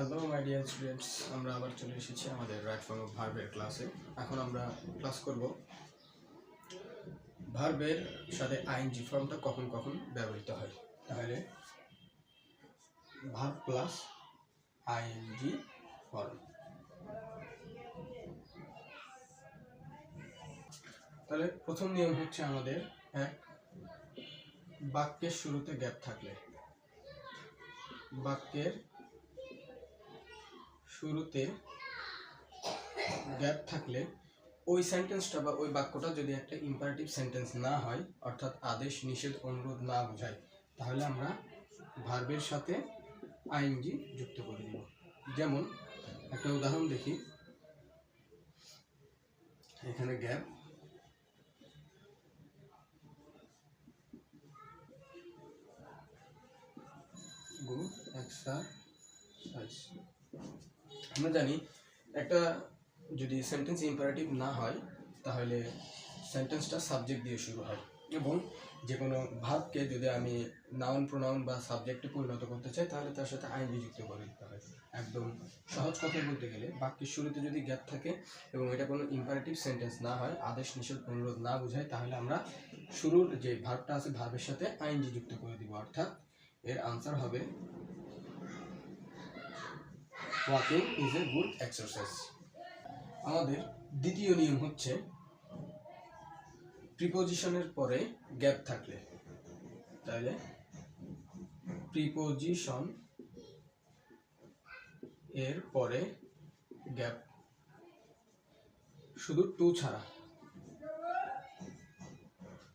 Hello my dear students আমরা আবার চলে এসেছি আমাদের রাইট ফর্ম অফ ভার্বের ক্লাসে এখন আমরা ক্লাস করব ভার্বের সাথে আইএনজি ফর্মটা কখন কখন ব্যবহৃত হয়। তাহলে ভার্ব প্লাস আইএনজি ফর্ম তাহলে প্রথম নিয়ম হচ্ছে আমাদের এক, বাক্যের শুরুতে গ্যাপ থাকলে। বাক্যের শুরুতে গ্যাপ থাকলে ওই সেন্টেন্সটা বা ওই বাক্যটা যদি একটা ইম্পারেটিভ সেন্টেন্স না হয়, অর্থাৎ আদেশ, নিষেধ, অনুরোধ না বোঝায়, তাহলে আমরা ভার্বের সাথে আইনজি যুক্ত করে দিব। যেমন, একটা উদাহরণ দেখি। এখানে গ্যাপ গো এক্সারসাইজ আমরা জানি একটা যদি সেন্টেন্স ইম্পারেটিভ না হয়, তাহলে সেন্টেন্সটা সাবজেক্ট দিয়ে শুরু হয়। এবং যে কোনো ভাবকে যদি আমি নাউন প্রোনাউন বা সাবজেক্টে পরিণত করতে চাই, তাহলে তার সাথে আইন যুক্ত করে দিতে হয়। একদম সহজ কথা বলতে গেলে, বাক্যের শুরুতে যদি গ্যাপ থাকে এবং এটা কোনো ইম্পারেটিভ সেন্টেন্স না হয়, আদেশ, নিষেধ, অনুরোধ না বোঝায়, তাহলে আমরা শুরুর যে ভার্বটা আছে ভার্বের সাথে আইনজি যুক্ত করে দিব। অর্থাৎ এর আনসার হবে walking is a good exercise আমাদের দ্বিতীয় নিয়ম হচ্ছে প্রিপোজিশনের পরে গ্যাপ থাকলে। তাহলে প্রিপোজিশন এর পরে গ্যাপ শুধু টু ছাড়া।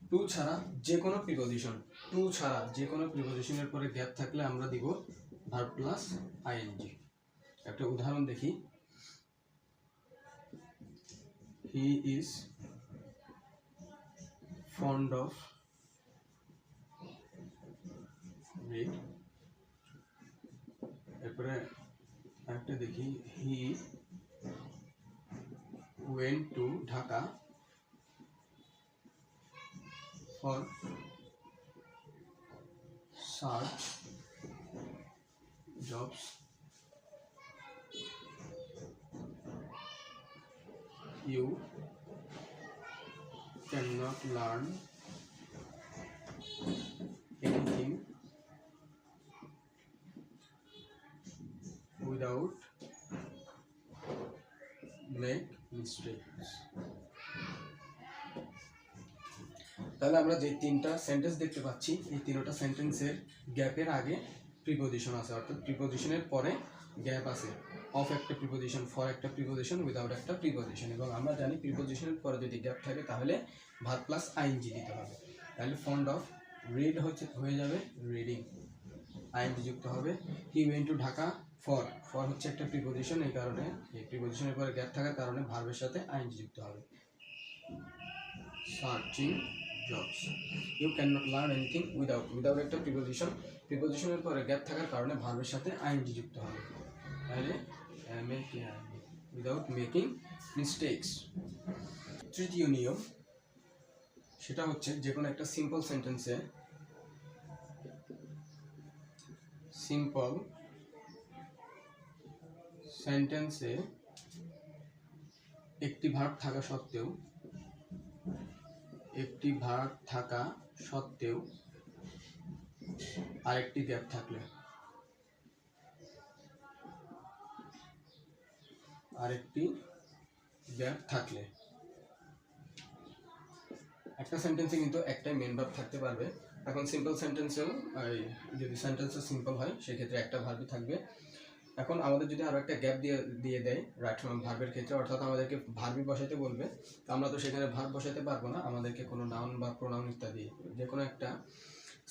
টু ছাড়া যে কোনো প্রিপোজিশন টু ছাড়া যে কোনো প্রিপোজিশনের পরে গ্যাপ থাকলে আমরা দিব ভার্ব প্লাস আইএনজি একটা উদাহরণ দেখি। হি ইজ ফন্ড অফ এরপরে একটা দেখি। He went to Dhaka for search jobs you cannot learn anything without make mistakes. তাহলে আমরা যে তিনটা সেন্টেন্স দেখতে পাচ্ছি, এই তিনটা সেন্টেন্সের গ্যাপের আগে প্রিপোজিশন আছে, অর্থাৎ প্রিপোজিশনের পরে গ্যাপ আছে। অফ একটা প্রিপোজিশন ফর একটা প্রিপোজিশন উইদাউট একটা প্রিপোজিশন এবং আমরা জানি প্রিপোজিশনের পরে যদি গ্যাপ থাকে তাহলে ভাত প্লাস আইনজি দিতে হবে। তাহলে ফন্ড অফ রিড হচ্ছে, হয়ে যাবে রিডিং আইনজি যুক্ত হবে। He went to Dhaka for for হচ্ছে একটা প্রিপোজিশন এই কারণে, এই প্রিপোজিশনের পরে গ্যাপ থাকার কারণে ভার্বের সাথে আইনজি যুক্ত হবে। Searching jobs you can not learn anything without without একটা প্রিপোজিশন প্রিপোজিশনের পরে গ্যাপ থাকার কারণে ভার্বের সাথে আইনজি যুক্ত হবে। তাহলে উইদাউট মেকিং মিস্টেকস তৃতীয় নিয়ম সেটা হচ্ছে যে কোনো একটা সিম্পল সেন্টেন্সে সিম্পল সেন্টেন্সে একটি ভার্ব থাকা সত্ত্বেও, একটি ভার্ব থাকা সত্ত্বেও আরেকটি গ্যাপ থাকলে। আরেকটি গ্যাপ থাকলে। একটা সেন্টেন্সে কিন্তু একটাই মেন ভার্ব থাকতে পারবে। এখন সিম্পল সেন্টেন্সেও যদি সেন্টেন্সে সিম্পল হয়, সেক্ষেত্রে একটা ভার্বই থাকবে। এখন আমাদের যদি আরও একটা গ্যাপ দিয়ে দিয়ে দেয় রাইট ভার্বের ক্ষেত্রে, অর্থাৎ আমাদেরকে ভার্বই বসাতে বলবে, তো আমরা তো সেখানে ভার্ব বসাতে পারব না। আমাদেরকে কোনো নাউন বা প্রোনাউন ইত্যাদি যে কোনো একটা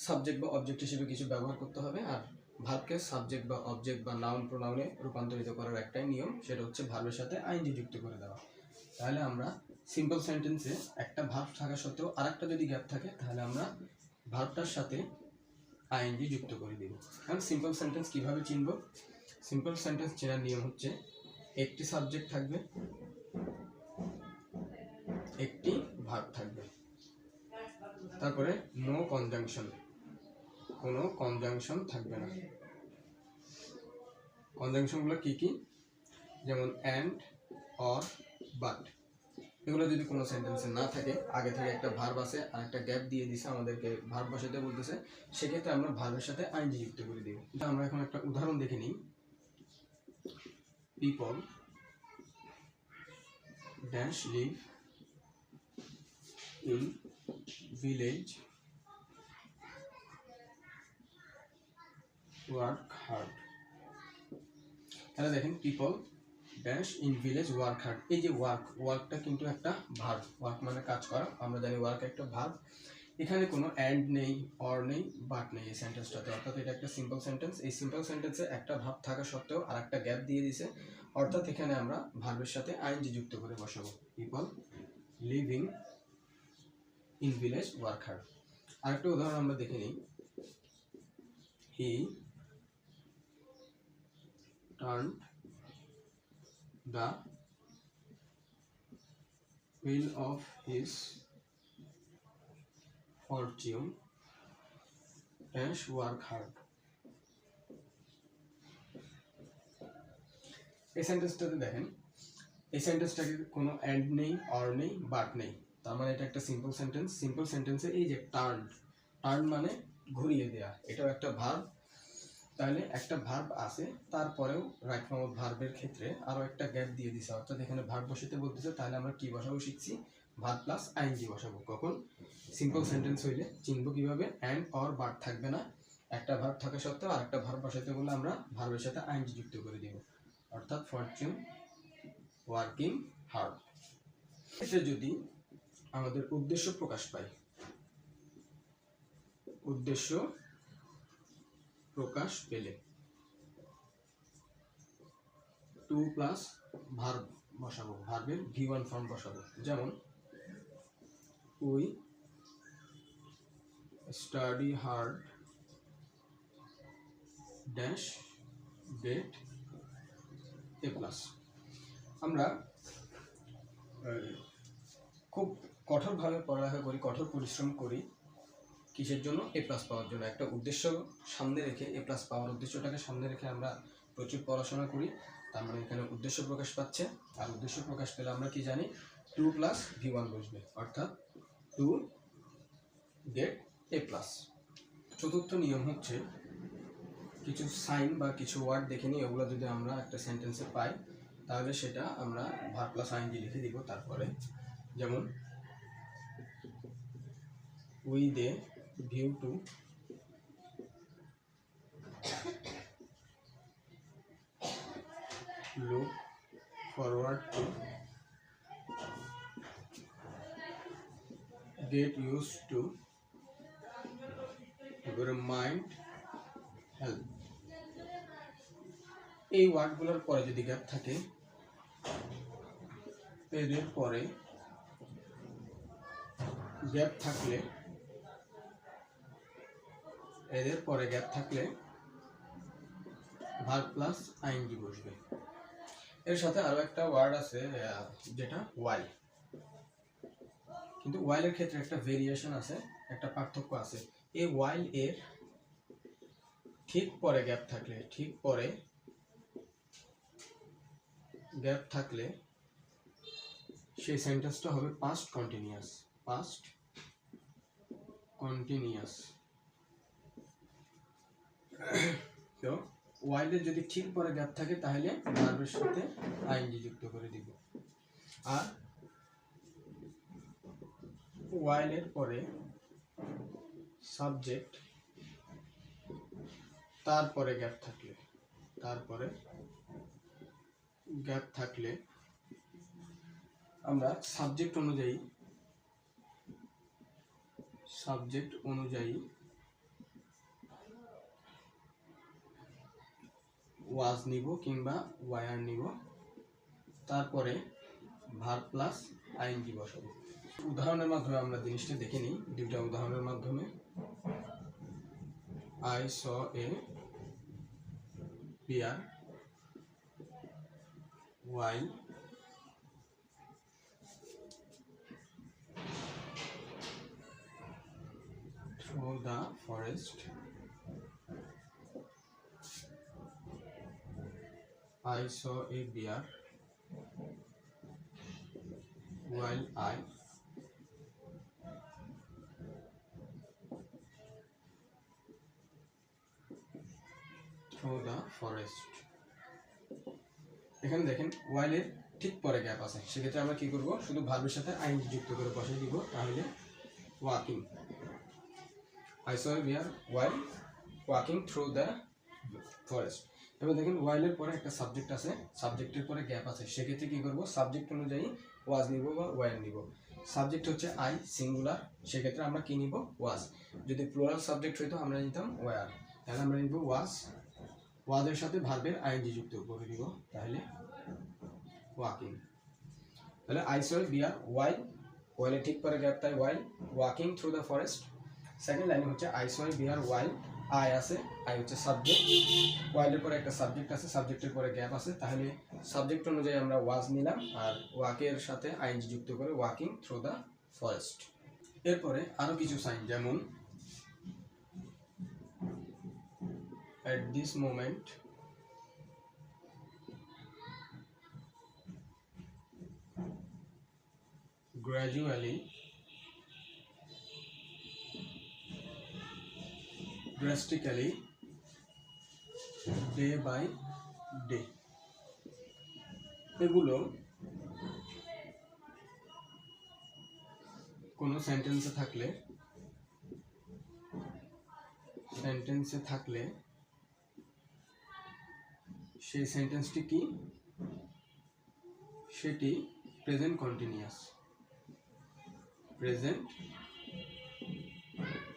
সাবজেক্ট বা অবজেক্ট হিসেবে কিছু ব্যবহার করতে হবে। আর ভার্বকে সাবজেক্ট বা অবজেক্ট বা নাউন প্রোনাউনে রূপান্তরিত করার একটাই নিয়ম, সেটা হচ্ছে ভার্বের সাথে আইনজি যুক্ত করে দেওয়া। তাহলে আমরা সিম্পল সেন্টেন্সে একটা ভার্ব থাকা সত্ত্বেও আরেকটা যদি গ্যাপ থাকে, তাহলে আমরা ভার্বটার সাথে আইএনজি যুক্ত করে দিব। কারণ সিম্পল সেন্টেন্স কীভাবে চিনব? সিম্পল সেন্টেন্স চেনার নিয়ম হচ্ছে, একটি সাবজেক্ট থাকবে, একটি ভার্ব থাকবে। তারপরে নো কনজাংশন কোনো কনজাংশন থাকবে না। কনজাংশনগুলো কি কি? যেমন অ্যান্ড অর বাট এগুলো যদি কোনো সেন্টেন্সে না থাকে, আগে থেকে একটা ভার্ব আছে আর একটা গ্যাপ দিয়ে দিছে আমাদেরকে ভার্ব বসাতে বলতেছে, সেক্ষেত্রে আমরা ভার্বের সাথে আইনজি যুক্ত করে দিব। আমরা এখন একটা উদাহরণ দেখে নিই। People dash live in village work hard তাহলে দেখেন people dash in village work hard এই যে ওয়ার্ক ওয়ার্কটা কিন্তু একটা ভার্ব ওয়ার্ক মানে কাজ করা। আমরা জানি ওয়ার্ক একটা ভার্ব এখানে কোনো অ্যান্ড নেই অর নেই বাট নেই এই সেন্টেন্সটাতে অর্থাৎ এটা একটা সিম্পল সেন্টেন্স এই সিম্পল সেন্টেন্সে একটা ভাব থাকা সত্ত্বেও আর একটা গ্যাপ দিয়ে দিছে। অর্থাৎ এখানে আমরা ভার্বের সাথে আইনজি যুক্ত করে বসাবো। People living in village work hard আরেকটা উদাহরণ আমরা দেখে নিই। হি turned the wheel of his fortune dash work hard. এই সেন্টেন্সটাতে দেখেন, এই সেন্টেন্সটাকে কোনো অ্যান্ড নেই অর নেই বাট নেই। তার মানে এটা একটা সিম্পল সেন্টেন্স সিম্পল সেন্টেন্সে এই যে টার্ন টার্ন মানে ঘুরিয়ে দেয়া। এটাও একটা ভার্ব তাহলে একটা ভার্ব আছে, তারপরেও রাইট ফর্ম অফ ভার্বের ক্ষেত্রে আরও একটা গ্যাপ দিয়ে দিছে। অর্থাৎ এখানে ভার্ব বসাতে বলতেছে তাহলে আমরা কি বসাবো? শিখছি ভার্ব প্লাস আইনজি বসাবো। কখন? সিম্পল সেন্টেন্স হইলে। চিনবো কীভাবে? অ্যান্ড অর বাট থাকবে না। একটা ভার্ব থাকা সত্ত্বেও আরেকটা ভার্ব বসাতে বললে আমরা ভার্বের সাথে আইনজি যুক্ত করে দিব। অর্থাৎ ফরচুন ওয়ার্কিং হার্ড এটা যদি আমাদের উদ্দেশ্য প্রকাশ পায়, উদ্দেশ্য প্রকাশ পেলে। টু প্লাস ভার্ব বসাবো ভার্বের ভি ওয়ান ফর্ম বসাবো। যেমন we study hard dash get A plus আমরা খুব কঠোরভাবে পড়ালেখা করি কঠোর পরিশ্রম করি। কিসের জন্য? এ প্লাস পাওয়ার জন্য। একটা উদ্দেশ্য সামনে রেখে এ প্লাস পাওয়ার উদ্দেশ্যটাকে সামনে রেখে আমরা প্রচুর পড়াশোনা করি। তার মানে এখানে উদ্দেশ্য প্রকাশ পাচ্ছে। আর উদ্দেশ্য প্রকাশ পেলে আমরা কি জানি? টু প্লাস ভি ওয়ান বসবে। অর্থাৎ টু গেট এ প্লাস চতুর্থ নিয়ম হচ্ছে কিছু সাইন বা কিছু ওয়ার্ড দেখে নিই ওগুলো যদি আমরা একটা সেন্টেন্সে পাই, তাহলে সেটা আমরা ভার প্লাস আইনজি লিখে দিব। তারপরে যেমন we they view to look forward to get used to your mind help এই ওয়ার্ডগুলোর পরে যদি গ্যাপ থাকে এদের পরে গ্যাপ থাকলে এদের পরে গ্যাপ থাকলে ভার প্লাস আইনজি বসবে। এর সাথে আরও একটা ওয়ার্ড আছে যেটা ওয়াই কিন্তু ওয়াইলের ক্ষেত্রে একটা ভেরিয়েশন আছে, একটা পার্থক্য আছে। এই ওয়াইল এর ঠিক পরে গ্যাপ থাকলে, ঠিক পরে গ্যাপ থাকলে সেই সেন্টেন্সটা হবে পাস্ট কন্টিনিউয়াস পাস্ট কন্টিনিউয়াস তো ওয়াইলের যদি ঠিক পরে গ্যাপ থাকে, তাহলে ভার্বের সাথে আইনজি যুক্ত করে দিব। আর ওয়াইলের পরে সাবজেক্ট তারপরে গ্যাপ থাকলে তারপরে গ্যাপ থাকলে আমরা সাবজেক্ট অনুযায়ী সাবজেক্ট অনুযায়ী ওয়াজ নিব কিংবা ওয়ার নিব, তারপরে ভার প্লাস আইনজি বসাবো। উদাহরণের মাধ্যমে আমরা জিনিসটা দেখে নিই, দুইটা উদাহরণের মাধ্যমে। I saw a bear while through the forest. I saw a bear while I through the forest এখানে দেখেন ওয়াইলের ঠিক পরে গ্যাপ আছে সেক্ষেত্রে আমরা কি করব শুধু ভার্বের সাথে আইন যুক্ত করে বসে দিব তাহলে walking I a bear while walking through the forest এবার দেখেন ওয়াইলের পরে একটা সাবজেক্ট আছে সাবজেক্টের পরে গ্যাপ আছে। সেক্ষেত্রে কি করব? সাবজেক্ট অনুযায়ী ওয়াজ নিব বা ওয়ার নিব। সাবজেক্ট হচ্ছে আই সিঙ্গুলার সেক্ষেত্রে আমরা কি নিব? ওয়াজ যদি প্লুরাল সাবজেক্ট হইতো, আমরা নিতাম ওয়ার তাহলে আমরা নিব ওয়াজ ওয়াজের সাথে ভার্বের আইনজি যুক্ত করে দিব তাহলে ওয়াকিং তাহলে আই সল বিয়ার ওয়াইল ওয়াইলে ঠিক পরে গ্যাপ তাই while walking through the forest second line হচ্ছে I saw bear while I আছে আই হচ্ছে সাবজেক্ট ওয়াইলের পরে একটা সাবজেক্ট আছে সাবজেক্টের পরে গ্যাপ আছে। তাহলে সাবজেক্ট অনুযায়ী আমরা ওয়াজ নিলাম আর ওয়াকের সাথে আইনজি যুক্ত করে ওয়াকিং থ্রু দ্য ফরেস্ট এরপরে আরও কিছু সাইন যেমন at this moment gradually drastically, day by day. এগুলো কোনো সেন্টেন্সে থাকলে সেন্টেন্সে থাকলে সেই সেন্টেন্সটি কি? সেটি প্রেজেন্ট কন্টিনিউয়াস প্রেজেন্ট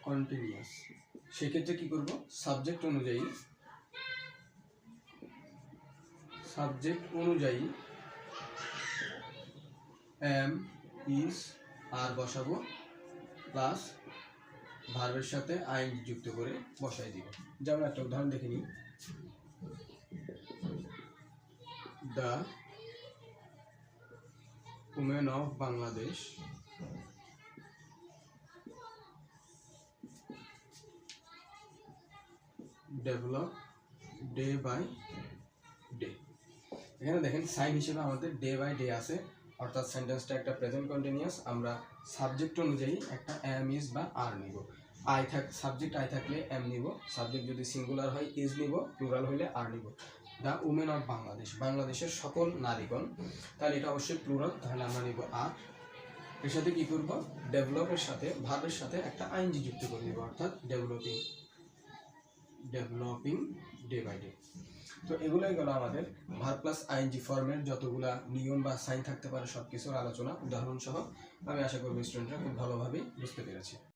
কন্টিনিউয়াস সেক্ষেত্রে কি করব? সাবজেক্ট অনুযায়ী সাবজেক্ট অনুযায়ী এম ইস আর বসাবো প্লাস ভার্বের সাথে আইন যুক্ত করে বসাই দিব। যেমন একটা উদাহরণ দেখে নিই। The women of Bangladesh develop day by day এখানে দেখেন সাইন হিসেবে আমাদের ডে বাই ডে আছে। অর্থাৎ সেন্টেন্সটা একটা প্রেজেন্ট কন্টিনিউয়াস আমরা সাবজেক্ট অনুযায়ী একটা এম ইজ বা আর নিব। আই থাক সাবজেক্ট আই থাকলে এম নিব। সাবজেক্ট যদি সিঙ্গুলার হয় ইজ নিব। প্লুরাল হইলে আর নিব। দ্য উমেন অফ বাংলাদেশ বাংলাদেশের সকল নারীগণ। তাহলে এটা অবশ্যই প্লুরাল তাহলে আমরা নিব আর এর সাথে কী করব? ডেভেলপের সাথে ভাবের সাথে একটা আইনজি যুক্ত করে দিব অর্থাৎ developing developing day by day তো এগুলোই গেল আমাদের ভার প্লাস আইএনজি ফর্মের যতগুলা নিয়ম বা সাইন থাকতে পারে সব কিছুর আলোচনা, উদাহরণসহ আমি আশা করব স্টুডেন্টরা খুব ভালোভাবেই বুঝতে পেরেছে।